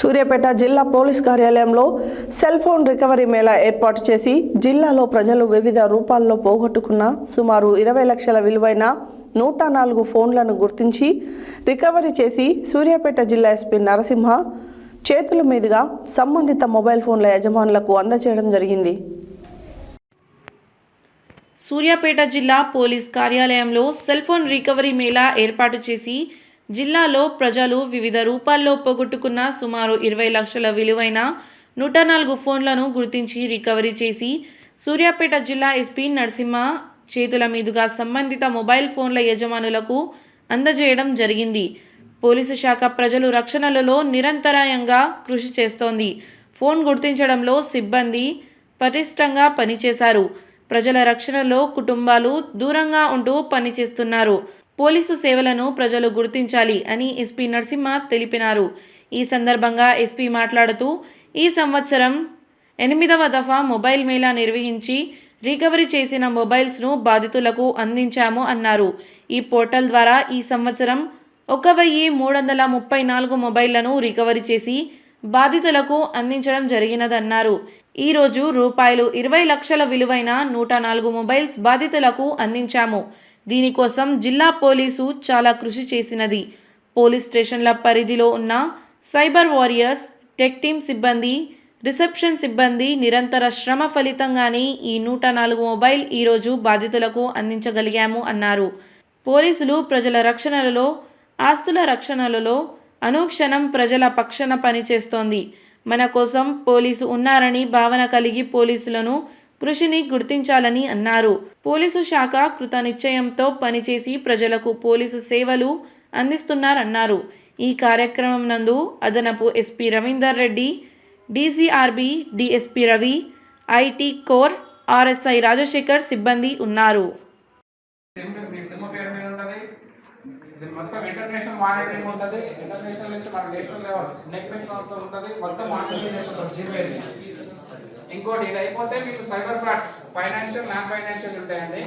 సూర్యాపేట జిల్లా పోలీస్ కార్యాలయంలో cell phone recovery Mela ఏర్పాటు చేసి జిల్లాలో ప్రజలు వివిధ రూపాల్లో పోగొట్టుకున్న సుమారు ఇరవై లక్షల విలువైన నూట నాలుగు ఫోన్లను గుర్తించి రికవరీ చేసి సూర్యాపేట జిల్లా ఎస్పీ నరసింహ చేతుల మీదుగా సంబంధిత మొబైల్ ఫోన్ల యజమానులకు అందజేయడం జరిగింది. సూర్యాపేట జిల్లా పోలీస్ కార్యాలయంలో సెల్ ఫోన్ రికవరీ మేళా ఏర్పాటు చేసి జిల్లాలో ప్రజలు వివిధ రూపాల్లో పోగొట్టుకున్న సుమారు ఇరవై లక్షల విలువైన నూట నాలుగు ఫోన్లను గుర్తించి రికవరీ చేసి సూర్యాపేట జిల్లా ఎస్పీ నరసింహ చేతుల మీదుగా సంబంధిత మొబైల్ ఫోన్ల యజమానులకు అందజేయడం జరిగింది. పోలీసు శాఖ ప్రజలు రక్షణలలో నిరంతరాయంగా కృషి చేస్తోంది. ఫోన్ గుర్తించడంలో సిబ్బంది పటిష్టంగా పనిచేశారు. ప్రజల రక్షణలో కుటుంబాలు దూరంగా ఉంటూ పనిచేస్తున్నారు. పోలీసు సేవలను ప్రజలు గుర్తించాలి అని ఎస్పీ నరసింహ తెలిపినారు. ఈ సందర్భంగా ఎస్పీ మాట్లాడుతూ ఈ సంవత్సరం ఎనిమిదవ దఫా మొబైల్ మేళా నిర్వహించి రికవరీ చేసిన మొబైల్స్ను బాధితులకు అందించాము అన్నారు. ఈ పోర్టల్ ద్వారా ఈ సంవత్సరం ఒక వెయ్యి మూడు వందల ముప్పై నాలుగు మొబైళ్ళను రికవరీ చేసి బాధితులకు అందించడం జరిగినదన్నారు. ఈరోజు రూపాయలు ఇరవై లక్షల విలువైన నూట నాలుగు మొబైల్స్ బాధితులకు అందించాము. దీనికోసం జిల్లా పోలీసు చాలా కృషి చేసినది. పోలీస్ స్టేషన్ల పరిధిలో ఉన్న సైబర్ వారియర్స్ టెక్ టీమ్ సిబ్బంది రిసెప్షన్ సిబ్బంది నిరంతర శ్రమ ఫలితంగానే ఈ నూట నాలుగు మొబైల్ ఈరోజు బాధితులకు అందించగలిగాము అన్నారు. పోలీసులు ప్రజల రక్షణలలో ఆస్తుల రక్షణలలో అనుక్షణం ప్రజల పక్షన పనిచేస్తోంది. మన కోసం పోలీసు ఉన్నారని భావన కలిగి పోలీసులను కృషిని గుర్తించాలని అన్నారు. పోలీసు శాఖ కృత నిశ్చయంతో పనిచేసి ప్రజలకు పోలీసు సేవలు అందిస్తున్నారన్నారు. ఈ కార్యక్రమం నందు అదనపు SP Ravinder Reddy DCRB DSP Ravi IT core RSI Rajasekhar సిబ్బంది ఉన్నారు సిమ్ మీ సిమ్ పేరు మీద ఉంటుంది ఇది మొత్తం ఇంటర్నేషనల్ మానిటరింగ్ ఉంటుంది. ఇంటర్నేషనల్ నుంచి మన నేషనల్ లెవెల్ నెక్స్ట్ బెంచ్ వస్తూ ఉంటుంది. మొత్తం మానిటరింగ్ చేసుకుంటాం జీపే ఇంకోటి ఇది అయిపోతే మీకు cyber frauds financial non financial ఉంటాయండి.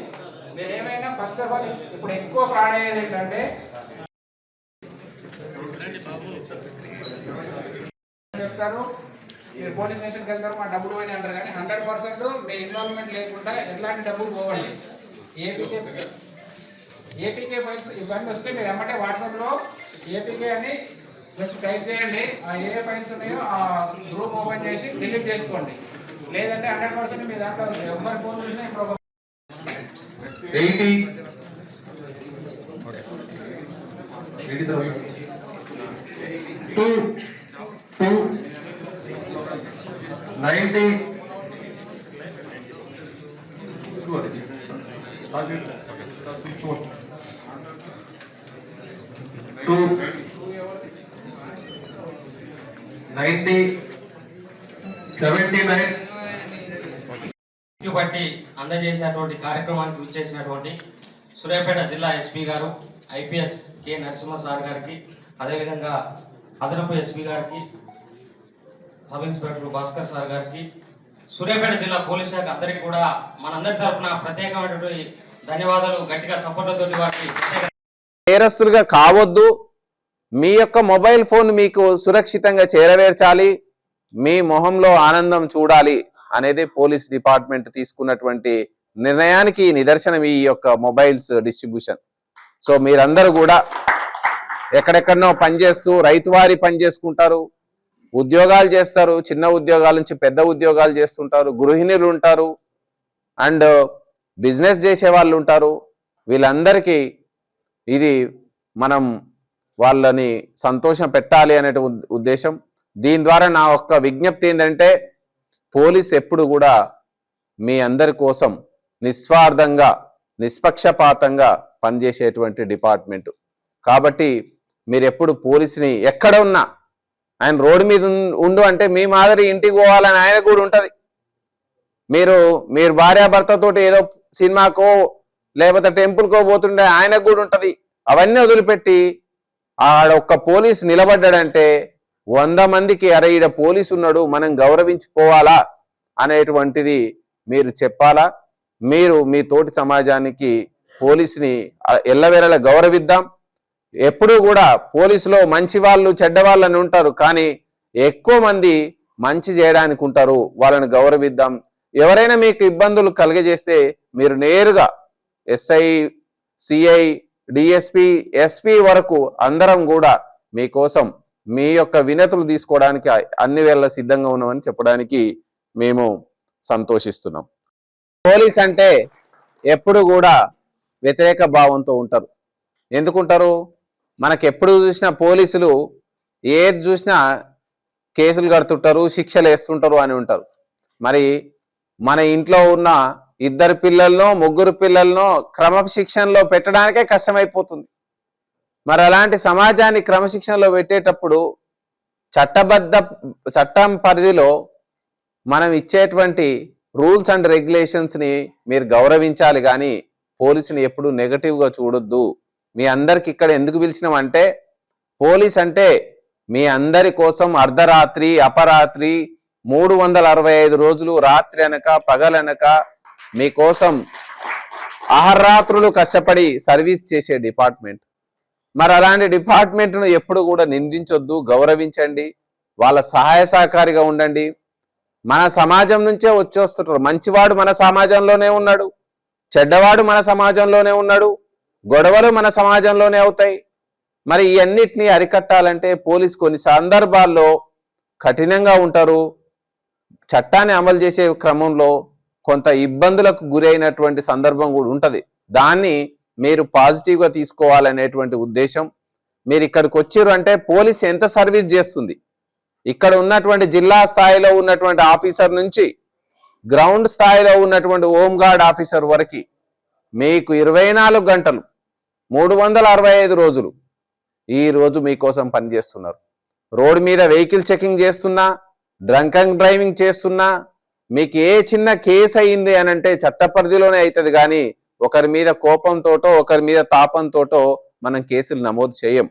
మీరు ఏమైనా ఫస్ట్ ఆఫ్ ఆల్ ఇప్పుడు ఎక్కువ ఫ్రాడ్ అయ్యేది ఏంటంటే చెప్తారు. మీరు పోలీస్ స్టేషన్కి వెళ్తారు మా డబ్బులు పోయినాయి అంటారు. కానీ హండ్రెడ్ పర్సెంట్ మీ ఇన్వాల్వ్మెంట్ లేకుండా ఎట్లాంటి డబ్బులు పోవండి. ఏపీ ఏపీకే ఫైల్స్ ఇవన్నీ వస్తే మీరు ఎమ్మటే వాట్సాప్లో ఏపీకే అని జస్ట్ టైప్ చేయండి. ఆ ఏ ఏ ఫైల్స్ ఉన్నాయో ఆ గ్రూప్ ఓపెన్ చేసి డిలీట్ చేసుకోండి. లేదంటే హండ్రెడ్ పర్సెంట్ మీ దాంట్లో ఎవరి ఫోన్ చూసినా ఇప్పుడు ఒక eighty two two ninety two ninety seventy nine. బట్టి అందజేసినటువంటి కార్యక్రమానికి విచ్చేసినటువంటి సూర్యాపేట జిల్లా ఎస్పీ గారు ఐపీఎస్ కె నరసింహ సార్ గారికి అదేవిధంగా అదనపు ఎస్పీ గారికి సబ్ ఇన్స్పెక్టర్ భాస్కర్ సార్ గారికి సూర్యాపేట జిల్లా పోలీస్ శాఖ అందరికీ కూడా మనందరి తరఫున ప్రత్యేకమైనటువంటి ధన్యవాదాలు గట్టిగా సపోర్ట్లతో వారికి నేరస్తులుగా కావద్దు. మీ యొక్క మొబైల్ ఫోన్ మీకు సురక్షితంగా చేరవేర్చాలి. మీ మొహంలో ఆనందం చూడాలి అనేది పోలీస్ డిపార్ట్మెంట్ తీసుకున్నటువంటి నిర్ణయానికి నిదర్శనం ఈ యొక్క మొబైల్స్ డిస్ట్రిబ్యూషన్. సో మీరందరూ కూడా ఎక్కడెక్కడనో పనిచేస్తూ రైతువారి పని చేసుకుంటారు. ఉద్యోగాలు చేస్తారు. చిన్న ఉద్యోగాల నుంచి పెద్ద ఉద్యోగాలు చేస్తుంటారు. గృహిణులు ఉంటారు. అండ్ బిజినెస్ చేసే వాళ్ళు ఉంటారు. వీళ్ళందరికీ ఇది మనం వాళ్ళని సంతోషం పెట్టాలి అనే ఉద్దేశం. దీని ద్వారా నా ఒక్క విజ్ఞప్తి ఏంటంటే పోలీస్ ఎప్పుడు కూడా మీ అందరి కోసం నిస్వార్థంగా నిష్పక్షపాతంగా పనిచేసేటువంటి డిపార్ట్మెంట్. కాబట్టి మీరు ఎప్పుడు పోలీసుని ఎక్కడ ఉన్నా ఆయన రోడ్డు మీద ఉండు అంటే మీ మాదిరి ఇంటికి పోవాలని ఆయన కూడా ఉంటుంది. మీరు మీరు భార్యాభర్తతోటి ఏదో సినిమాకో లేకపోతే టెంపుల్కో పోతుండే ఆయనకు కూడా ఉంటుంది. అవన్నీ వదిలిపెట్టి ఆడ ఒక్క పోలీస్ నిలబడ్డాడంటే వంద మందికి అరే ఈడ పోలీసు ఉన్నాడు మనం గౌరవించిపోవాలా అనేటువంటిది మీరు చెప్పాలా? మీరు మీ తోటి సమాజానికి పోలీసుని ఆ, గౌరవిద్దాం. ఎప్పుడూ కూడా పోలీసులో మంచి వాళ్ళు చెడ్డవాళ్ళు అని ఉంటారు కానీ ఎక్కువ మంది మంచి చేయడానికి ఉంటారు వాళ్ళని గౌరవిద్దాం. ఎవరైనా మీకు ఇబ్బందులు కలిగజేస్తే మీరు నేరుగా ఎస్ఐ సిఐ డిఎస్పి ఎస్పి వరకు అందరం కూడా మీకోసం మీ యొక్క వినతులు తీసుకోవడానికి అన్ని వేళ సిద్ధంగా ఉన్నామని చెప్పడానికి మేము సంతోషిస్తున్నాం. పోలీస్ అంటే ఎప్పుడు కూడా వ్యతిరేక భావంతో ఉంటారు. ఎందుకుంటారు? మనకు ఎప్పుడు చూసినా పోలీసులు ఏది చూసినా కేసులు కడుతుంటారు శిక్షలు వేస్తుంటారు అని ఉంటారు. మరి మన ఇంట్లో ఉన్న ఇద్దరు పిల్లలను ముగ్గురు పిల్లలను క్రమశిక్షణలో పెట్టడానికే కష్టమైపోతుంది. మరి అలాంటి సమాజాన్ని క్రమశిక్షణలో పెట్టేటప్పుడు చట్టబద్ధ చట్టం పరిధిలో మనం ఇచ్చేటువంటి రూల్స్ అండ్ రెగ్యులేషన్స్ని మీరు గౌరవించాలి కానీ పోలీసుని ఎప్పుడు నెగటివ్గా చూడొద్దు. మీ అందరికి ఇక్కడ ఎందుకు పిలిచినామంటే పోలీస్ అంటే మీ అందరి కోసం అర్ధరాత్రి అపరాత్రి మూడు వందల అరవై ఐదు రోజులు రాత్రి అనక పగలనక మీకోసం అహర్రాత్రులు కష్టపడి సర్వీస్ చేసే డిపార్ట్మెంట్. మరి అలాంటి డిపార్ట్మెంట్ను ఎప్పుడు కూడా నిందించొద్దు గౌరవించండి వాళ్ళ సహాయ సహకారిగా ఉండండి. మన సమాజం నుంచే వచ్చేస్తుంటారు. మంచివాడు మన సమాజంలోనే ఉన్నాడు చెడ్డవాడు మన సమాజంలోనే ఉన్నాడు గొడవలు మన సమాజంలోనే అవుతాయి. మరి ఇవన్నిటినీ అరికట్టాలంటే పోలీస్ కొన్ని సందర్భాల్లో కఠినంగా ఉంటారు. చట్టాన్ని అమలు చేసే క్రమంలో కొంత ఇబ్బందులకు గురైనటువంటి సందర్భం కూడా ఉంటుంది. దాన్ని మీరు పాజిటివ్గా తీసుకోవాలనేటువంటి ఉద్దేశం. మీరు ఇక్కడికి వచ్చారు అంటే పోలీస్ ఎంత సర్వీస్ చేస్తుంది? ఇక్కడ ఉన్నటువంటి జిల్లా స్థాయిలో ఉన్నటువంటి ఆఫీసర్ నుంచి గ్రౌండ్ స్థాయిలో ఉన్నటువంటి హోంగార్డ్ ఆఫీసర్ వరకు మీకు ఇరవై నాలుగు గంటలు మూడు వందల అరవై ఐదు రోజులు ఈ రోజు మీకోసం పనిచేస్తున్నారు. రోడ్ మీద వెహికల్ చెకింగ్ చేస్తున్నా డ్రంక్ అండ్ డ్రైవింగ్ చేస్తున్నా మీకు ఏ చిన్న కేసు అయింది అని అంటే చట్ట పరిధిలోనే అవుతుంది కానీ ఒకరి మీద కోపంతోటో ఒకరి మీద తాపంతోటో మనం కేసులు నమోదు చేయం.